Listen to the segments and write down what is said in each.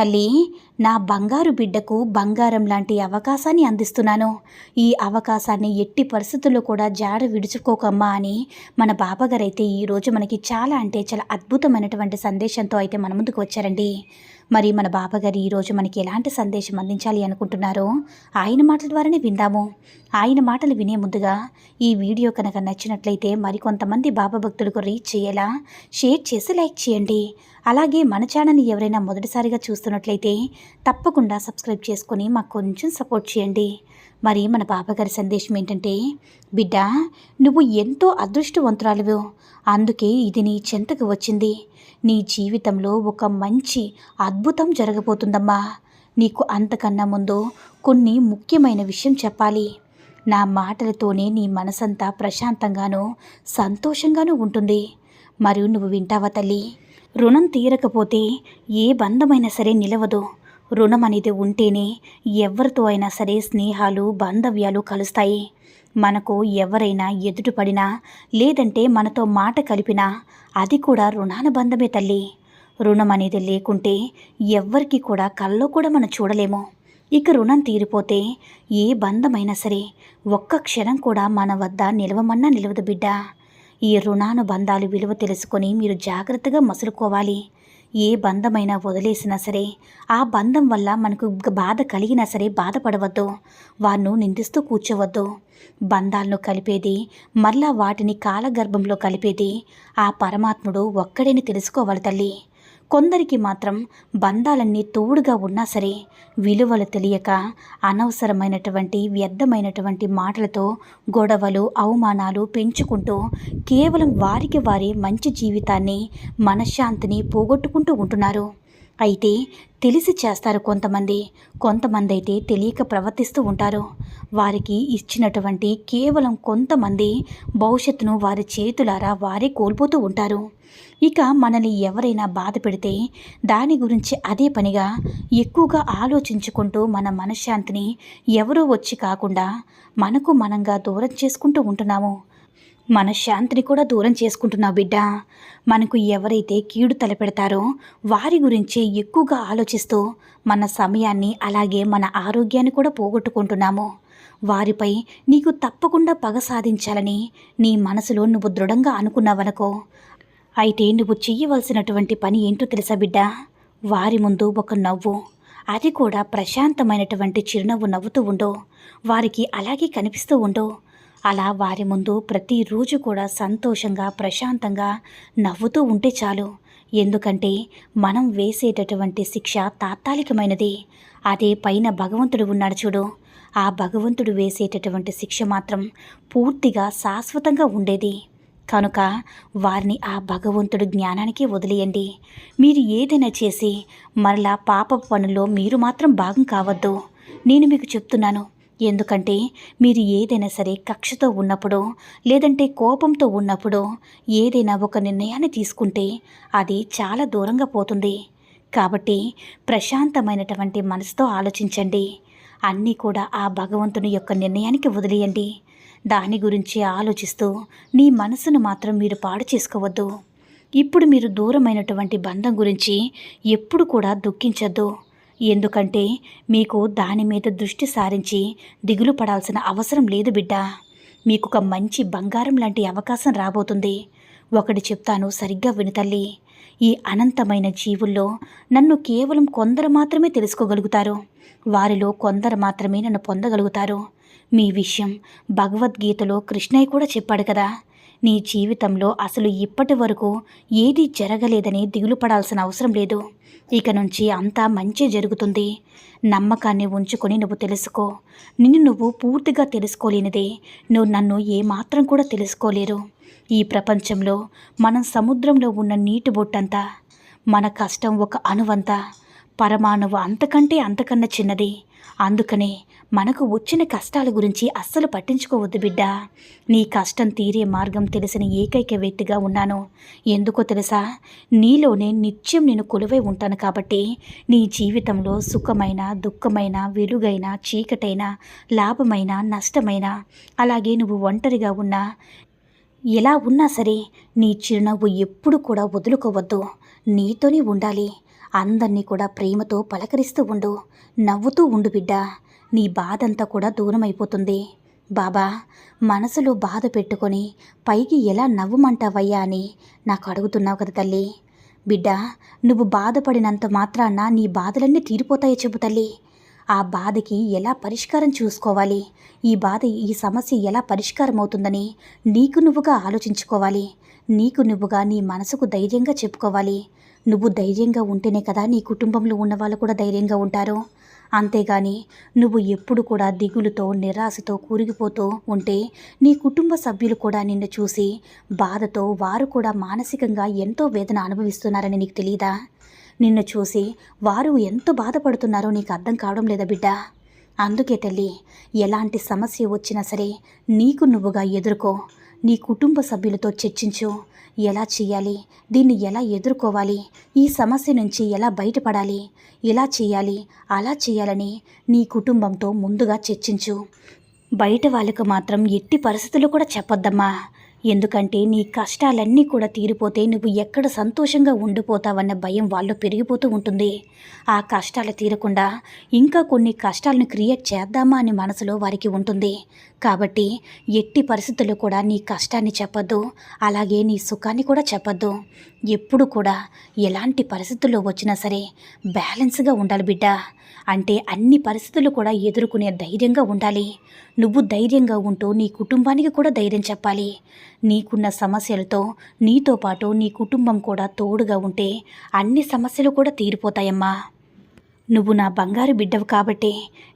తల్లి నా బంగారు బిడ్డకు బంగారం లాంటి అవకాశాన్ని అందిస్తున్నాను. ఈ అవకాశాన్ని ఎట్టి పరిస్థితుల్లో కూడా జాడ విడుచుకోకమ్మా అని మన బాబాగారు అయితే ఈరోజు మనకి చాలా అంటే చాలా అద్భుతమైనటువంటి సందేశంతో అయితే మన ముందుకు వచ్చారండి. మరి మన బాబాగారు ఈరోజు మనకి ఎలాంటి సందేశం అందించాలి అనుకుంటున్నారో ఆయన మాటల ద్వారానే విందాము. ఆయన మాటలు వినే ముందుగా ఈ వీడియో కనుక నచ్చినట్లయితే మరికొంతమంది బాబా భక్తులకు రీచ్ చేయేలా షేర్ చేసి లైక్ చేయండి. అలాగే మన ఛానల్ని ఎవరైనా మొదటిసారిగా చూస్తున్నట్లయితే తప్పకుండా సబ్స్క్రైబ్ చేసుకొని మాకు కొంచెం సపోర్ట్ చేయండి. మరి మన పాపగారి సందేశం ఏంటంటే బిడ్డ నువ్వు ఎంతో అదృష్టవంతురాలువు. అందుకే ఇది నీ చెంతకు వచ్చింది. నీ జీవితంలో ఒక మంచి అద్భుతం జరగబోతుందమ్మా. నీకు అంతకన్నా ముందు కొన్ని ముఖ్యమైన విషయం చెప్పాలి. నా మాటలతోనే నీ మనసంతా ప్రశాంతంగానూ సంతోషంగానూ ఉంటుంది. మరియు నువ్వు వింటావా తల్లి? రుణం తీరకపోతే ఏ బంధమైనా సరే నిలవదు. రుణం అనేది ఉంటేనే ఎవరితో అయినా సరే స్నేహాలు బాంధవ్యాలు కలుస్తాయి. మనకు ఎవరైనా ఎదుటిపడినా లేదంటే మనతో మాట కలిపినా అది కూడా రుణానుబంధమే తల్లి. రుణం అనేది లేకుంటే ఎవ్వరికి కూడా కల్లో కూడా మనం చూడలేము. ఇక రుణం తీరిపోతే ఏ బంధమైనా సరే ఒక్క క్షణం కూడా మన వద్ద నిలవమన్నా నిలవదు బిడ్డ. ఈ రుణానుబంధాలు విలువ తెలుసుకొని మీరు జాగ్రత్తగా మసులుకోవాలి. ఏ బంధమైనా వదిలేసినా సరే ఆ బంధం వల్ల మనకు బాధ కలిగినా సరే బాధపడవద్దు. వారిను నిందిస్తూ కూర్చోవద్దు. బంధాలను కలిపేది మళ్ళా వాటిని కాలగర్భంలో కలిపేది ఆ పరమాత్ముడు ఒక్కడేని తెలుసుకోవాలి తల్లి. కొందరికి మాత్రం బంధాలన్నీ తోడుగా ఉన్నా సరే విలువలు తెలియక అనవసరమైనటువంటి వ్యర్థమైనటువంటి మాటలతో గొడవలు అవమానాలు పెంచుకుంటూ కేవలం వారికి వారి మంచి జీవితాన్ని మనశ్శాంతిని పోగొట్టుకుంటూ ఉంటున్నారు. అయితే తెలిసి చేస్తారు కొంతమంది. కొంతమంది అయితే తెలియక ప్రవర్తిస్తూ ఉంటారు. వారికి ఇచ్చినటువంటి కేవలం కొంతమంది భవిష్యత్తును వారి చేతులారా వారే కోల్పోతూ ఉంటారు. ఇక మనల్ని ఎవరైనా బాధ పెడితే దాని గురించి అదే పనిగా ఎక్కువగా ఆలోచించుకుంటూ మన మనశ్శాంతిని ఎవరో వచ్చి కాకుండా మనకు మనంగా దూరం చేసుకుంటూ ఉంటున్నాము. మనశ్శాంతిని కూడా దూరం చేసుకుంటున్నావు బిడ్డ. మనకు ఎవరైతే కీడు తలపెడతారో వారి గురించి ఎక్కువగా ఆలోచిస్తూ మన సమయాన్ని అలాగే మన ఆరోగ్యాన్ని కూడా పోగొట్టుకుంటున్నాము. వారిపై నీకు తప్పకుండా పగ సాధించాలని నీ మనసులో నువ్వు దృఢంగా అనుకున్నావనుకో అయితే నువ్వు చెయ్యవలసినటువంటి పని ఏంటో తెలుసా బిడ్డ? వారి ముందు ఒక నవ్వు. అది కూడా ప్రశాంతమైనటువంటి చిరునవ్వు నవ్వుతూ ఉండు. వారికి అలాగే కనిపిస్తూ ఉండు. అలా వారి ముందు ప్రతిరోజు కూడా సంతోషంగా ప్రశాంతంగా నవ్వుతూ ఉంటే చాలు. ఎందుకంటే మనం వేసేటటువంటి శిక్ష తాత్కాలికమైనది. అదే పైన భగవంతుడు ఉన్నాడు చూడు. ఆ భగవంతుడు వేసేటటువంటి శిక్ష మాత్రం పూర్తిగా శాశ్వతంగా ఉండేది. కనుక వారిని ఆ భగవంతుడు జ్ఞానానికి వదిలేయండి. మీరు ఏదైనా చేసి మరలా పాప పనుల్లో మీరు మాత్రం భాగం కావద్దు. నేను మీకు చెప్తున్నాను ఎందుకంటే మీరు ఏదైనా సరే కక్షతో ఉన్నప్పుడు లేదంటే కోపంతో ఉన్నప్పుడు ఏదైనా ఒక నిర్ణయాన్ని తీసుకుంటే అది చాలా దూరంగా పోతుంది. కాబట్టి ప్రశాంతమైనటువంటి మనసుతో ఆలోచించండి. అన్నీ కూడా ఆ భగవంతుని యొక్క నిర్ణయానికి వదిలేయండి. దాని గురించి ఆలోచిస్తూ నీ మనసును మాత్రం మీరు పాడు చేసుకోవద్దు. ఇప్పుడు మీరు దూరమైనటువంటి బంధం గురించి ఎప్పుడు కూడా దుఃఖించద్దు. ఎందుకంటే మీకు దాని మీద దృష్టి సారించి దిగులు పడాల్సిన అవసరం లేదు బిడ్డ. మీకు ఒక మంచి బంగారం లాంటి అవకాశం రాబోతుంది. ఒకటి చెప్తాను సరిగ్గా వినతల్లి ఈ అనంతమైన జీవుల్లో నన్ను కేవలం కొందరు మాత్రమే తెలుసుకోగలుగుతారు. వారిలో కొందరు మాత్రమే నన్ను పొందగలుగుతారు. మీ విషయం భగవద్గీతలో కృష్ణయ్య కూడా చెప్పాడు కదా. నీ జీవితంలో అసలు ఇప్పటి వరకు ఏది జరగలేదని దిగులు పడాల్సిన అవసరం లేదు. ఇక నుంచి అంతా మంచి జరుగుతుంది. నమ్మకాన్ని ఉంచుకొని నువ్వు తెలుసుకో. నిన్ను నువ్వు పూర్తిగా తెలుసుకోలేనిదే. నువ్వు నన్ను ఏమాత్రం కూడా తెలుసుకోలేరు. ఈ ప్రపంచంలో మనం సముద్రంలో ఉన్న నీటి బొట్టంతా మన కష్టం ఒక అణువంతా పరమాణువు అంతకంటే అంతకన్నా చిన్నది. అందుకనే మనకు వచ్చిన కష్టాల గురించి అస్సలు పట్టించుకోవద్దు బిడ్డ. నీ కష్టం తీరే మార్గం తెలిసిన ఏకైక వ్యక్తిగా ఉన్నాను. ఎందుకో తెలుసా? నీలోనే నిత్యం నేను కొలువై ఉంటాను కాబట్టి నీ జీవితంలో సుఖమైన దుఃఖమైన వెలుగైన చీకటైన లాభమైన నష్టమైన అలాగే నువ్వు ఒంటరిగా ఉన్నా ఎలా ఉన్నా సరే నీ చిరునవ్వు ఎప్పుడు కూడా వదులుకోవద్దు. నీతోనే ఉండాలి. అందరినీ కూడా ప్రేమతో పలకరిస్తూ ఉండు. నవ్వుతూ ఉండు బిడ్డ. నీ బాధంతా కూడా దూరం అయిపోతుంది బాబా మనసులో బాధ పెట్టుకొని పైకి ఎలా నవ్వమంటావయ్యా అని నాకు అడుగుతున్నావు కదా తల్లి. బిడ్డ నువ్వు బాధపడినంత మాత్రాన నీ బాధలన్నీ తీరిపోతాయో చెప్పు తల్లి. ఆ బాధకి ఎలా పరిష్కారం చూసుకోవాలి? ఈ బాధ ఈ సమస్య ఎలా పరిష్కారం అవుతుందని నీకు నువ్వుగా ఆలోచించుకోవాలి. నీకు నువ్వుగా నీ మనసుకు ధైర్యంగా చెప్పుకోవాలి. నువ్వు ధైర్యంగా ఉంటేనే కదా నీ కుటుంబంలో ఉన్న వాళ్ళు కూడా ధైర్యంగా ఉంటారు. అంతేగాని నువ్వు ఎప్పుడు కూడా దిగులుతో నిరాశతో కూరిగిపోతూ ఉంటే నీ కుటుంబ సభ్యులు కూడా నిన్ను చూసి బాధతో వారు కూడా మానసికంగా ఎంతో వేదన అనుభవిస్తున్నారని నీకు తెలియదా నిన్ను చూసి వారు ఎంత బాధపడుతున్నారో నీకు అర్థం కావడం లేదా బిడ్డ? అందుకే తల్లి ఎలాంటి సమస్య వచ్చినా సరే నీకు నువ్వుగా ఎదుర్కో. నీ కుటుంబ సభ్యులతో చర్చించు. ఎలా చేయాలి? దీన్ని ఎలా ఎదుర్కోవాలి? ఈ సమస్య నుంచి ఎలా బయటపడాలి? ఎలా చేయాలి? అలా చేయాలని నీ కుటుంబంతో ముందుగా చర్చించు. బయట వాళ్ళకు మాత్రం ఎట్టి పరిస్థితులు కూడా చెప్పొద్దమ్మా. ఎందుకంటే నీ కష్టాలన్నీ కూడా తీరిపోతే నువ్వు ఎక్కడ సంతోషంగా ఉండిపోతావన్న భయం వాళ్ళు పెరిగిపోతూ ఉంటుంది. ఆ కష్టాలు తీరకుండా ఇంకా కొన్ని కష్టాలను క్రియేట్ చేద్దామా అని మనసులో వారికి ఉంటుంది. కాబట్టి ఎట్టి పరిస్థితుల్లో కూడా నీ కష్టాన్ని చెప్పద్దు అలాగే నీ సుఖాన్ని కూడా చెప్పద్దు. ఎప్పుడు కూడా ఎలాంటి పరిస్థితుల్లో వచ్చినా సరే బ్యాలెన్స్గా ఉండాలి బిడ్డ. అంటే అన్ని పరిస్థితులు కూడా ఎదుర్కొనే ధైర్యంగా ఉండాలి. నువ్వు ధైర్యంగా ఉంటూ నీ కుటుంబానికి కూడా ధైర్యం చెప్పాలి. నీకున్న సమస్యలతో నీతో పాటు నీ కుటుంబం కూడా తోడుగా ఉంటే అన్ని సమస్యలు కూడా తీరిపోతాయమ్మా. నువ్వు నా బంగారు బిడ్డవు కాబట్టి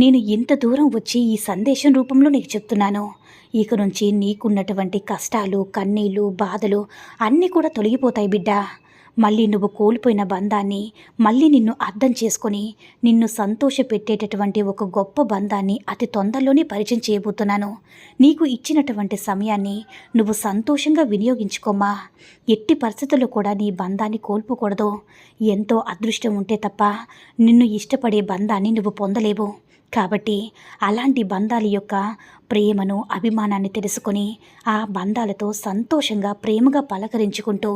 నేను ఇంత దూరం వచ్చి ఈ సందేశం రూపంలో నీకు చెప్తున్నాను. ఇక నుంచి నీకున్నటువంటి కష్టాలు కన్నీళ్ళు బాధలు అన్నీ కూడా తొలగిపోతాయి బిడ్డా. మళ్ళీ నువ్వు కోల్పోయిన బంధాన్ని మళ్ళీ నిన్ను అర్థం చేసుకొని నిన్ను సంతోషపెట్టేటటువంటి ఒక గొప్ప బంధాన్ని అతి తొందరలోనే పరిచయం చేయబోతున్నాను. నీకు ఇచ్చినటువంటి సమయాన్ని నువ్వు సంతోషంగా వినియోగించుకోమా. ఎట్టి పరిస్థితుల్లో కూడా నీ బంధాన్ని కోల్పోకూడదు. ఎంతో అదృష్టం ఉంటే తప్ప నిన్ను ఇష్టపడే బంధాన్ని నువ్వు పొందలేవు. కాబట్టి అలాంటి బంధాల యొక్క ప్రేమను అభిమానాన్ని తెలుసుకొని ఆ బంధాలతో సంతోషంగా ప్రేమగా పలకరించుకుంటూ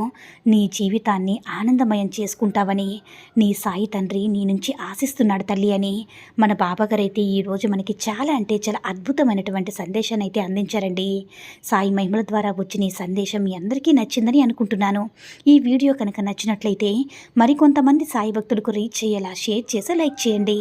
నీ జీవితాన్ని ఆనందమయం చేసుకుంటావని నీ సాయి తండ్రి నీ నుంచి ఆశిస్తున్నాడు తల్లి అని మన బాబాగారైతే ఈరోజు మనకి చాలా అంటే చాలా అద్భుతమైనటువంటి సందేశాన్ని అయితే అందించారండి. సాయి మహిమల ద్వారా వచ్చిన ఈ సందేశం మీ అందరికీ నచ్చిందని అనుకుంటున్నాను. ఈ వీడియో కనుక నచ్చినట్లయితే మరికొంతమంది సాయి భక్తులకు రీచ్ చేయాలా షేర్ చేసి లైక్ చేయండి.